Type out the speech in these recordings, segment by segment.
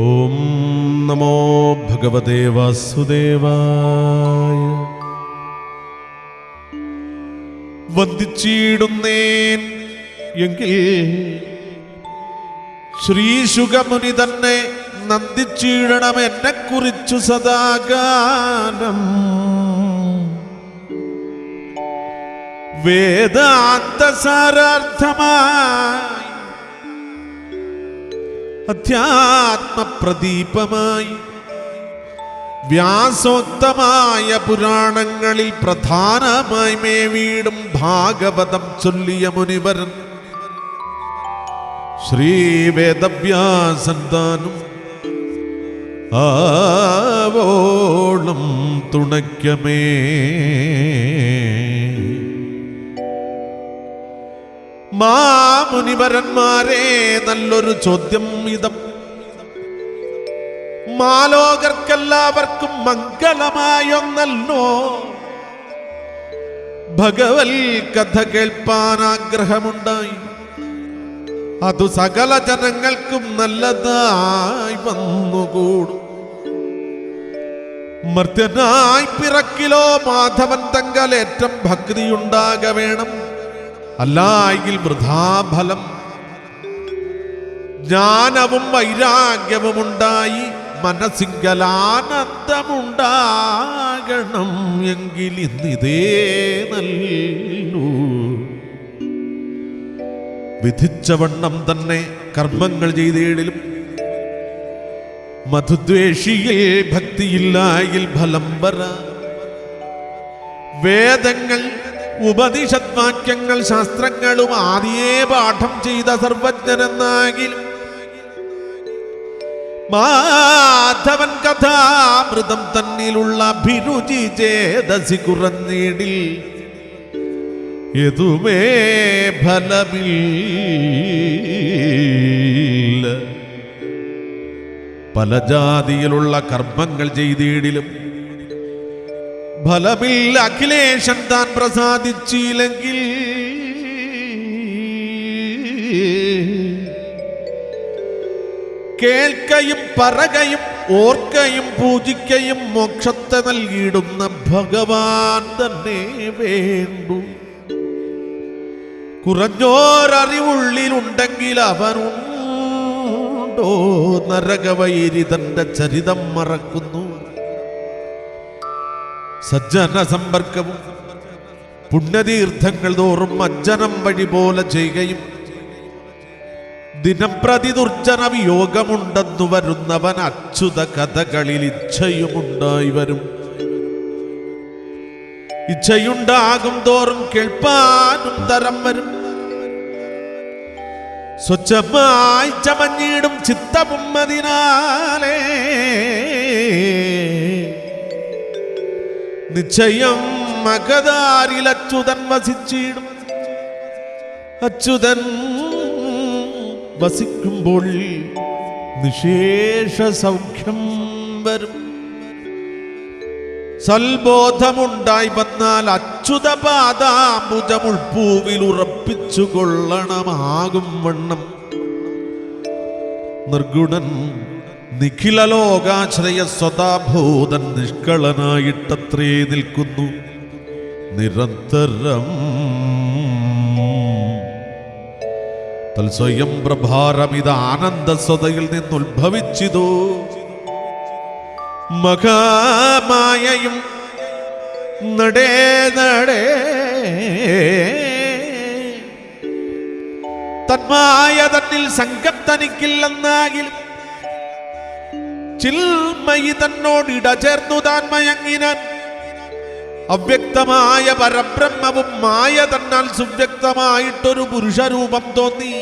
ഓം നമോ ഭഗവതേ വാസുദേവായ. വന്ദിച്ചിടുന്നേൻ എങ്കിൽ ശ്രീശുഖമുനി തന്നെ നന്ദിച്ചിടണം എന്നെ കുറിച്ചു സദാകാലം വേദാന്ത സാരാർത്ഥമായി അധ്യാത്മപ്രദീപമായി വ്യാസോക്തമായ പുരാണങ്ങളിൽ പ്രധാനമായി മേ വീടും ഭാഗവതം ചൊല്ലിയ മുനിവരൻ ശ്രീവേദവ്യാസന്താനും ആവോളം തുണയ്ക്കമേ. മാമുനിവരന്മാരെ നല്ലൊരു ചോദ്യം ഇതം. മാലോകർക്കെല്ലാവർക്കും മംഗളമായൊന്നല്ലോ. ഭഗവൽ കഥ കേൾപ്പാൻ ആഗ്രഹമുണ്ടായി അതു സകല ജനങ്ങൾക്കും നല്ലതായി വന്നുകൂടും. മർത്യനായി പിറക്കിലോ മാധവൻ തങ്കലേറ്റം ഭക്തിയുണ്ടാക വേണം. അല്ലായെങ്കിൽ വൃഥാഫലം. ജ്ഞാനവും വൈരാഗ്യവും ഉണ്ടായി മനസ്സിങ്കലാനന്ദമുണ്ടാകണം എങ്കിൽ ഇന്നിതേ നല്ലൂ. വിധിച്ചവണ്ണം തന്നെ കർമ്മങ്ങൾ ചെയ്തേടിലും മധുദ്വേഷിയെ ഭക്തിയില്ലായിൽ ഫലം വര. വേദങ്ങൾ ഉപനിഷദ്വാക്യങ്ങൾ ശാസ്ത്രങ്ങളും ആദ്യേ പാഠം ചെയ്ത സർവജ്ഞനെന്നാകിലും മാധവൻ കഥാമൃതം തന്നിലുള്ള അഭിരുചി ചേതസി കുറഞ്ഞിടിൽ എതുമേ ഫലമില്ല. പല ജാതിയിലുള്ള കർമ്മങ്ങൾ ചെയ്തിടിലും. ഫലമില്ല. അഖിലേശൻ താൻ പ്രസാദിച്ചില്ലെങ്കിൽ. കേൾക്കയും പറകയും ഓർക്കയും പൂജിക്കയും മോക്ഷത്തെ നൽകിയിടുന്ന ഭഗവാൻ തന്നെ വേണ്ടു. കുറഞ്ഞോരറിവുള്ളിലുണ്ടെങ്കിൽ അവനുണ്ടോ? നരകവൈരി തന്റെ ചരിതം മറക്കുന്നു. സജ്ജന സമ്പർക്കവും പുണ്യതീർത്ഥങ്ങൾ തോറും അജ്ജനം വഴി പോലെ ചെയ്യുകയും ദിനംപ്രതി ദുർജന വിയോഗമുണ്ടെന്നു വരുന്നവൻ അച്യുത കഥകളിൽ ഇച്ഛയുമുണ്ടായി വരും ഇച്ഛയുണ്ടാകും തോറും കേൾപ്പാനും തരം വരും. സ്വച്ഛമായി ചമഞ്ഞിടും ചിത്തവും അതിനാലേ നിശ്ചയം മകതാരിൽ അച്യുതൻ വസിച്ചിടും. അച്യുതൻ വസിക്കുമ്പോൾ നിശേഷ സൗഖ്യം വരും. സൽബോധമുണ്ടായി വന്നാൽ അച്യുത പൂവിൽ ഉറപ്പിച്ചു കൊള്ളണമാകും വണ്ണം. നിർഗുണൻ നിഖില ലോകാശ്രയ സ്വതാഭൂതൻ നിഷ്കളനായിട്ടത്രേ നിൽക്കുന്നു. നിരന്തരം തൽസ്വയം പ്രഭാരമിത് ആനന്ദസ്വതയിൽ നിന്നുത്ഭവിച്ചിതോ. മഹാമായയും നടേ നടേ തന്മായ തന്നിൽ സംഘം തനിക്കില്ലെന്നാകിലും ചിൽമയി തന്നോട് ഇടചേർന്നു താൻ മയങ്ങിനാൻ. അവ്യക്തമായ പരബ്രഹ്മവും മായ തന്നാൽ സുവ്യക്തമായിട്ടൊരു പുരുഷരൂപം തോന്നി.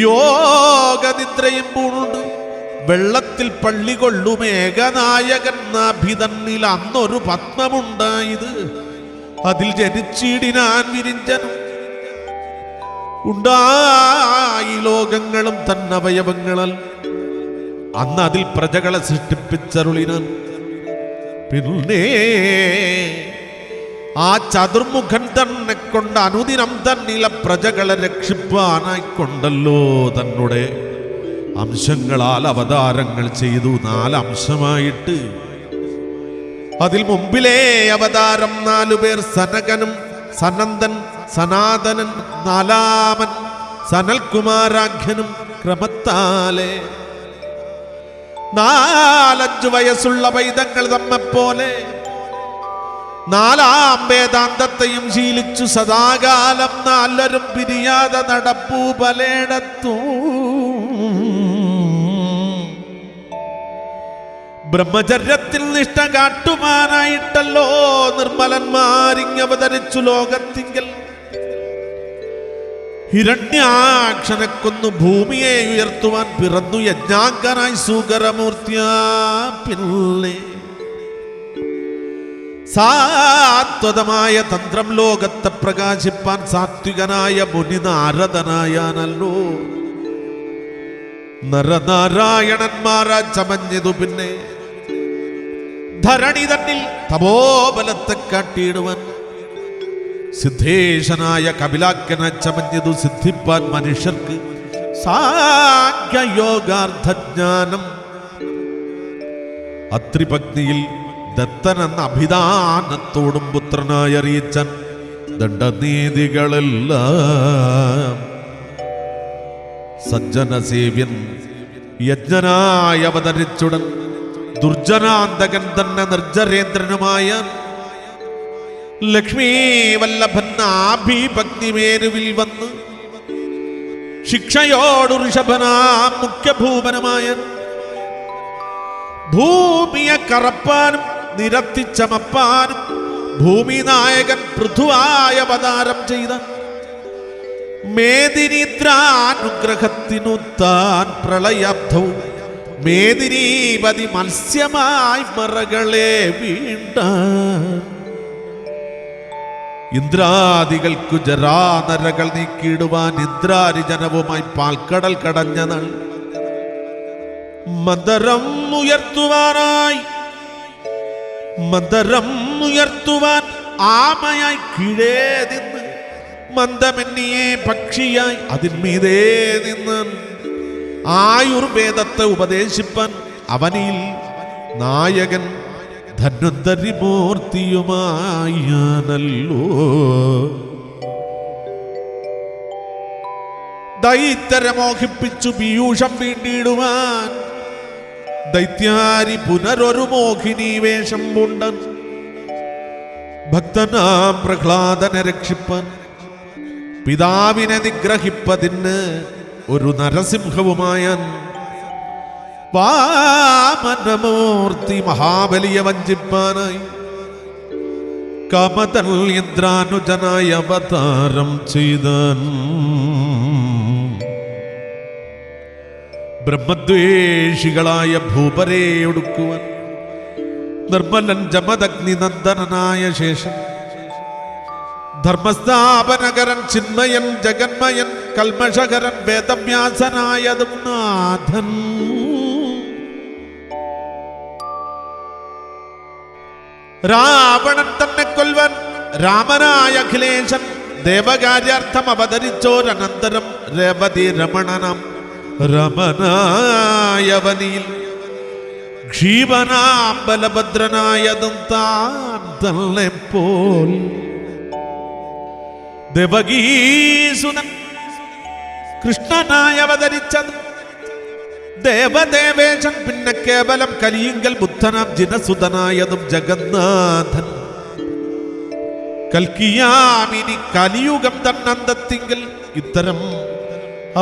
യോഗനിദ്രയും പൂണുണ്ട്. വെള്ളത്തിൽ പള്ളി കൊള്ളും ഏകനായകൻ നാഭിതന്നിൽ അന്നൊരു പത്മമുണ്ടായത് അതിൽ ജനിച്ചിടിനാൻ വിരിഞ്ചനും. ഉണ്ടായി ലോകങ്ങളും തന്നവയവങ്ങളൽ. അന്ന് അതിൽ പ്രജകളെ സൃഷ്ടിപ്പിച്ചരുളിനാൻ. പിന്നെ ആ ചതുർമുഖൻ തന്നെ കൊണ്ട് അനുദിനം തന്നില പ്രജകളെ രക്ഷിപ്പാനായിക്കൊണ്ടല്ലോ തന്നുടെ അംശങ്ങളാൽ അവതാരങ്ങൾ ചെയ്തു നാലംശമായിട്ട്. അതിൽ മുമ്പിലെ അവതാരം നാലു പേർ സനകനും സനന്ദൻ സനാതനൻ നാലാമൻ സനൽകുമാരാഖ്യനും ക്രമത്താലെ നാലഞ്ചു വയസ്സുള്ള പൈതങ്ങൾ തമ്മെപ്പോലെ നാലാം വേദാന്തത്തെയും ശീലിച്ചു സദാകാലം നാലരും പിരിയാതെ നടപ്പൂ പലേടത്തു ബ്രഹ്മചര്യത്തിൽ നിഷ്ഠ കാട്ടുവാനായിട്ടല്ലോ നിർമ്മലന്മാരിങ്ങവതരിച്ചു ലോകത്തിങ്കൽ ഹിരണ്യാക്ഷനെ കൊന്നു ഭൂമിയെ ഉയർത്തുവാൻ പിറന്നു യജ്ഞാങ്കനായി സൂകരമൂർത്തിയാ പിള്ളേ സാത്വതമായ തന്ത്രം ലോകത്തെ പ്രകാശിപ്പാൻ സാത്വികനായ മുനി നാരദനായാനല്ലോ നരനാരായണന്മാരാ ചമഞ്ഞതു പിന്നെ. ധരണി തന്നിൽ തപോബലത്തെ കാട്ടിയിടുവാൻ സിദ്ധേശനായ കപിലാക്കനെ ചമഞ്ഞതു സിദ്ധിപ്പാൻ മനുഷ്യർക്ക് സാഖ്യയോഗാർത്ഥജ്ഞാനം. അത്രിപത്നിയിൽ ദത്തനെന്ന അഭിധാനത്തോടും പുത്രനായി അറിയിച്ചൻ ദണ്ഡനീതികളെല്ലാം. സജ്ജന സേവ്യൻ യജ്ഞനായി അവതരിച്ചുടൻ ദുർജനാന്തകൻ തന്നെ നിർജരേന്ദ്രനുമായ ലക്ഷ്മീ വല്ലഭൻ വന്ന് ശിക്ഷയോടു ഋഷഭനാ മുഖ്യഭൂപനമായ ഭൂമിയെ കറപ്പാനും നിരത്തിച്ചമപ്പാനും ഭൂമി നായകൻ പൃഥുവായ അവതാരം ചെയ്ത മേദിനിദ്രാനുഗ്രഹത്തിനു താൻ പ്രളയാബ്ധവും മേദിനീപതി മത്സ്യമായി മറകളെ വീണ്ട ഇന്ദ്രാദികൾക്കു ജരാനരകൾ നീക്കിയിടുവാൻ ഇന്ദ്രാരിജനവുമായി പാൽക്കടൽ കടഞ്ഞ മന്ദരം ഉയർത്തുവാനായി മന്ദരം ഉയർത്തുവാൻ ആമയായി കീഴേ നിന്ന് മന്ദമെന്നിയെ പക്ഷിയായി അതിന്മീതേ നിന്ന്. ആയുർവേദത്തെ ഉപദേശിപ്പാൻ അവനിൽ നായകൻ ധന്വന്തരി മൂർത്തിയുമായാണല്ലോ ദൈത്യരെ മോഹിപ്പിച്ചു പീയൂഷം വീണ്ടിടുവാൻ. ദൈത്യാരി പുനരൊരു മോഹിനി വേഷം പൂണ്ടൻ. ഭക്തനാം പ്രഹ്ലാദനെ രക്ഷിപ്പൻ. പിതാവിനെ നിഗ്രഹിപ്പതിന് ഒരു നരസിംഹവുമായൻ. വാമനമൂർത്തി മഹാബലിയെ വഞ്ചിപ്പാനായി. കമതൽ ഇന്ദ്രാനുജനായി അവതാരം ചെയ്തൻ. ബ്രഹ്മദ്വേഷികളായ ഭൂപരെ ഒടുക്കുവാൻ നിർമ്മലൻ ജമദഗ്നി നന്ദനനായ ശേഷം. ധർമ്മസ്ഥാപനകരൻ ചിന്മയൻ ജഗന്മയൻ കൽമഷകരൻ വേദവ്യാസനായതും നാഥൻ. രാവണൻ തന്നെ കൊൽവൻ രാമനായ അഖിലേശൻ ദേവകാര്യാർത്ഥം അവതരിച്ചോരനന്തരം രേവതി രമണനം രമനായവനിയിൽ. ക്ഷീപനാം ബലഭദ്രനായതും താൻ തന്നെ പോൽ ദേവഗീസുനൻ കൃഷ്ണനായി അവതരിച്ചത് ദേവദേവേശൻ പിന്നെ കേവലം കലിയുങ്കൽ ബുദ്ധനാം ജിനസുതനായതും ജഗന്നാഥൻ. കൽക്കിയാമിനി കലിയുഗം തന്നന്തത്തിങ്കിൽ ഇത്തരം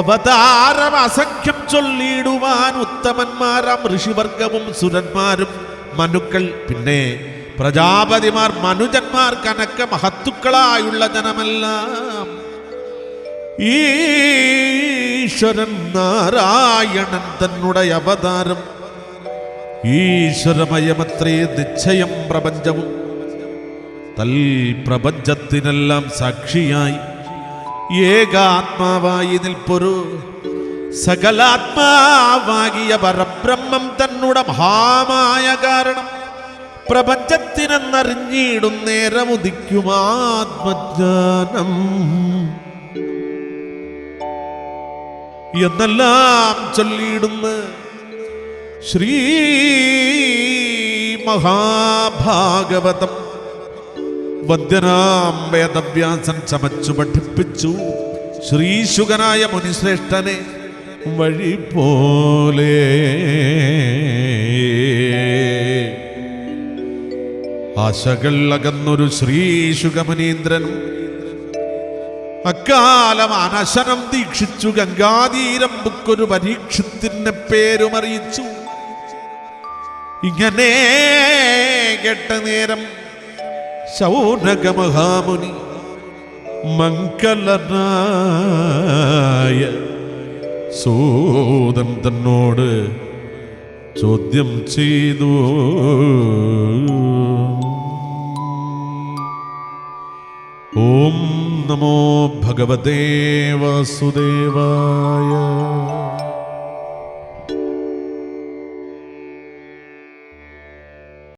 അവതാരം അസഖ്യം ചൊല്ലിയിടുവാൻ ഉത്തമന്മാരാം ഋഷിവർഗവും സുരന്മാരും മനുക്കൾ. പിന്നെ പ്രജാപതിമാർ മനുജന്മാർ കനക്ക മഹത്തുക്കളായുള്ള ജനമെല്ലാം ഈശ്വരൻ നാരായണൻ തന്നുടയ അവതാരം. ഈശ്വരമയമത്രേ നിശ്ചയം പ്രപഞ്ചവും. തൽ പ്രപഞ്ചത്തിനെല്ലാം സാക്ഷിയായി. ഏകാത്മാവായി നിൽപ്പൊരു സകലാത്മാവാകിയ പരബ്രഹ്മം തന്നുടെ മഹാമായ കാരണം. പ്രപഞ്ചത്തിനെന്നറിഞ്ഞിടും നേരമുദിക്കും ആത്മജ്ഞാനം എന്നെല്ലാം ചൊല്ലിയിടുന്ന ശ്രീ മഹാഭാഗവതം. വദ്യനാം വേദവ്യാസൻ ചമച്ചു പഠിപ്പിച്ചു. ശ്രീശുഖനായ മുനിശ്രേഷ്ഠനെ വഴി പോലെ. ആശകൾ അകന്നൊരു ശ്രീശുഖമുനീന്ദ്രനും അക്കാലം അനശനം ദീക്ഷിച്ചു. ഗംഗാതീരം ബുക്കൊരു പരീക്ഷത്തിന്റെ പേരുമറിയിച്ചു. ഇങ്ങനെ കെട്ട നേരം ശൗനക മഹാമുനി മംഗളനായ സൂതൻ തന്നോട് ചോദ്യം ചെയ്തു. ഓം നമോ ഭഗവതേ വാസുദേവായ